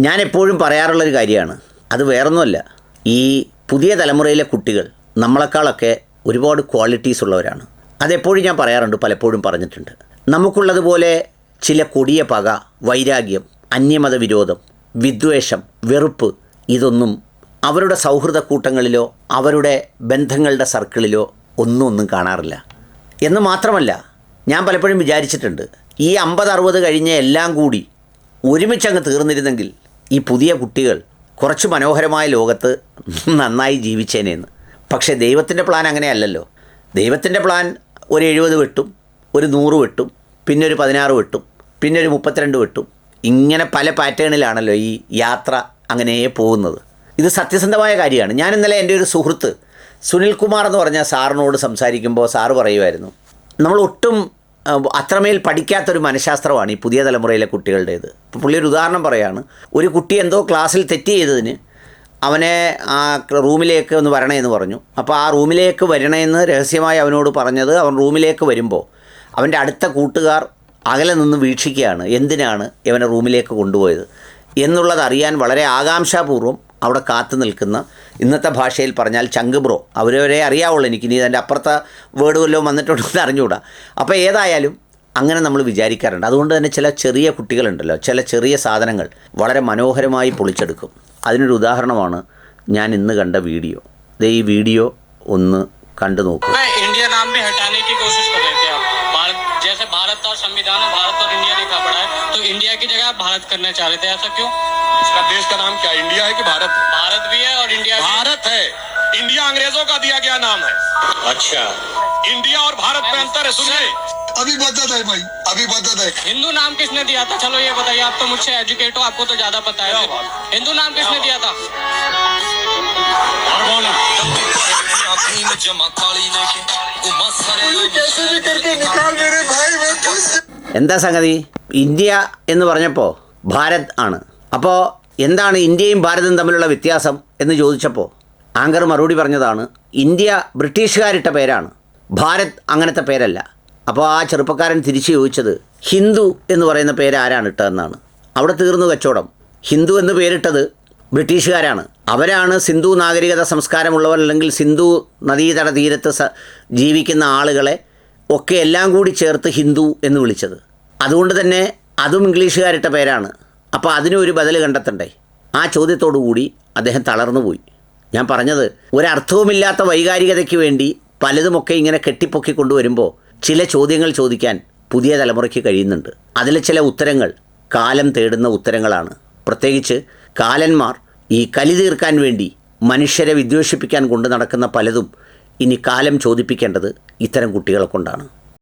ഞാൻ എപ്പോഴും പറയാറുള്ളൊരു കാര്യമാണ്. അത് വേറൊന്നുമല്ല. ഈ പുതിയ തലമുറയിലെ കുട്ടികൾ നമ്മളെക്കാളൊക്കെ ഒരുപാട് ക്വാളിറ്റീസ് ഉള്ളവരാണ്. അതെപ്പോഴും ഞാൻ പറയാറുണ്ട് പലപ്പോഴും പറഞ്ഞിട്ടുണ്ട്. നമുക്കുള്ളതുപോലെ ചില കൊടിയ പക വൈരാഗ്യം അന്യമത വിരോധം വിദ്വേഷം വെറുപ്പ് ഇതൊന്നും അവരുടെ സൗഹൃദ കൂട്ടങ്ങളിലോ അവരുടെ ബന്ധങ്ങളുടെ സർക്കിളിലോ ഒന്നും ഒന്നും കാണാറില്ല. എന്ന് മാത്രമല്ല ഞാൻ പലപ്പോഴും വിചാരിച്ചിട്ടുണ്ട് ഈ അമ്പത് അറുപത് കഴിഞ്ഞ എല്ലാം കൂടി ഒരുമിച്ചങ്ങ് തീർന്നിരുന്നെങ്കിൽ ഈ പുതിയ കുട്ടികൾ കുറച്ച് മനോഹരമായ ലോകത്ത് നന്നായി ജീവിച്ചേനേന്ന്. പക്ഷേ ദൈവത്തിന്റെ പ്ലാൻ അങ്ങനെയല്ലല്ലോ ദൈവത്തിന്റെ പ്ലാൻ ഒരു എഴുപത് വെട്ടും ഒരു നൂറ് വെട്ടും പിന്നെ ഒരു പതിനാറ് വെട്ടും പിന്നെ ഒരു മുപ്പത്തിരണ്ട് വെട്ടും. ഇങ്ങനെ പല പാറ്റേണിലാണല്ലോ ഈ യാത്ര അങ്ങനെ പോകുന്നത്. ഇത് സത്യസന്ധമായ കാര്യമാണ്. ഞാൻ ഇന്നലെ എന്റെ ഒരു സുഹൃത്ത് സുനിൽകുമാർ എന്ന് പറഞ്ഞ സാറിനോട് സംസാരിക്കുമ്പോൾ സാറ് പറയുമായിരുന്നു നമ്മൾ ഒട്ടും അത്രമേൽ പഠിക്കാത്തൊരു മനഃശാസ്ത്രമാണ് ഈ പുതിയ തലമുറയിലെ കുട്ടികളുടേത്. ഇപ്പോൾ പുള്ളി ഒരു ഉദാഹരണം പറയാണ്. ഒരു കുട്ടി എന്തോ ക്ലാസ്സിൽ തെറ്റ് ചെയ്തതിന് അവനെ ആ റൂമിലേക്ക് ഒന്ന് വരണേന്ന് പറഞ്ഞു. അപ്പോൾ ആ റൂമിലേക്ക് വരണേന്ന് രഹസ്യമായി അവനോട് പറഞ്ഞത് അവൻ റൂമിലേക്ക് വരുമ്പോൾ അവന്റെ അടുത്ത കൂട്ടുകാർ അകലെ നിന്ന് വീക്ഷിക്കുകയാണ്. എന്തിനാണ് ഇവനെ റൂമിലേക്ക് കൊണ്ടുപോയത്? എന്നുള്ളത് അറിയാൻ വളരെ ആകാംക്ഷാപൂർവം അവിടെ കാത്തു നിൽക്കുന്ന ഇന്നത്തെ ഭാഷയിൽ പറഞ്ഞാൽ ചങ്ക് ബ്രോ. അവരവരെ അറിയാവുള്ളൂ എനിക്ക്. ഇനി അതിന്റെ അപ്പുറത്തെ വേർഡ് വല്ലതും വന്നിട്ടുണ്ടോ എന്ന് അറിഞ്ഞുകൂടാ. അപ്പോൾ ഏതായാലും അങ്ങനെ നമ്മൾ വിചാരിക്കാറുണ്ട്. അതുകൊണ്ട് തന്നെ ചില ചെറിയ കുട്ടികളുണ്ടല്ലോ. ചില ചെറിയ സാധനങ്ങൾ വളരെ മനോഹരമായി പൊളിച്ചെടുക്കും. അതിനൊരു ഉദാഹരണമാണ് ഞാൻ ഇന്ന് കണ്ട വീഡിയോ. ഈ വീഡിയോ ഒന്ന് കണ്ടു നോക്കൂ. भारत जैसे भारत और संविधान में भारत और इंडिया लिखा पड़ा है तो इंडिया की जगह आप भारत करना चाह रहे थे ऐसा क्यों? इसका देश का नाम क्या इंडिया है कि भारत? भारत भी है और इंडिया भारत है। इंडिया अंग्रेज़ों का दिया गया नाम है। अच्छा। इंडिया और भारत में अंतर है सुनिए। अभी बदत है भाई अभी बदत है। हिंदू नाम किसने दिया था? चलो ये बताइए आप तो मुझसे एजुकेट हो आपको तो ज़्यादा पता है। हिंदू नाम किसने दिया था? और कौन है? എന്താ സംഗതി? ഇന്ത്യ എന്ന് പറഞ്ഞപ്പോൾ ഭാരത് ആണ്. അപ്പോൾ എന്താണ് ഇന്ത്യയും ഭാരതും തമ്മിലുള്ള വ്യത്യാസം എന്ന് ചോദിച്ചപ്പോൾ ആങ്കർ മറുപടി പറഞ്ഞതാണ് ഇന്ത്യ ബ്രിട്ടീഷുകാരിട്ട പേരാണ്. ഭാരത് അങ്ങനത്തെ പേരല്ല. അപ്പോൾ ആ ചെറുപ്പക്കാരൻ തിരിച്ചു ചോദിച്ചത് ഹിന്ദു എന്ന് പറയുന്ന പേര് ആരാണ് ഇട്ടതെന്നാണ്. അവിടെ തീർന്നു കച്ചവടം. ഹിന്ദു എന്ന് പേരിട്ടത് ബ്രിട്ടീഷുകാരാണ്. അവരാണ് സിന്ധു നാഗരികത സംസ്കാരമുള്ളവർ അല്ലെങ്കിൽ സിന്ധു നദീതട തീരത്ത് ജീവിക്കുന്ന ആളുകളെ ഒക്കെ എല്ലാം കൂടി ചേർത്ത് ഹിന്ദു എന്ന് വിളിച്ചത്. അതുകൊണ്ട് തന്നെ അതും ഇംഗ്ലീഷുകാരിട്ട പേരാണ്. അപ്പോൾ അതിനും ഒരു ബദൽ കണ്ടെത്തണ്ടേ? ആ ചോദ്യത്തോടു കൂടി അദ്ദേഹം തളർന്നു പോയി. ഞാൻ പറഞ്ഞത് ഒരർത്ഥവുമില്ലാത്ത വൈകാരികതയ്ക്ക് വേണ്ടി പലതുമൊക്കെ ഇങ്ങനെ കെട്ടിപ്പൊക്കി കൊണ്ടുവരുമ്പോൾ ചില ചോദ്യങ്ങൾ ചോദിക്കാൻ പുതിയ തലമുറയ്ക്ക് കഴിയുന്നുണ്ട്. അതിലെ ചില ഉത്തരങ്ങൾ കാലം തേടുന്ന ഉത്തരങ്ങളാണ്. പ്രത്യേകിച്ച് കാലന്മാർ ഈ കലി തീർക്കാൻ വേണ്ടി മനുഷ്യരെ വിദ്വേഷിപ്പിക്കാൻ കൊണ്ടു നടക്കുന്ന പലതും ഇനി കാലം ചോദിപ്പിക്കേണ്ടത് ഇത്തരം കുട്ടികളെ കൊണ്ടാണ്.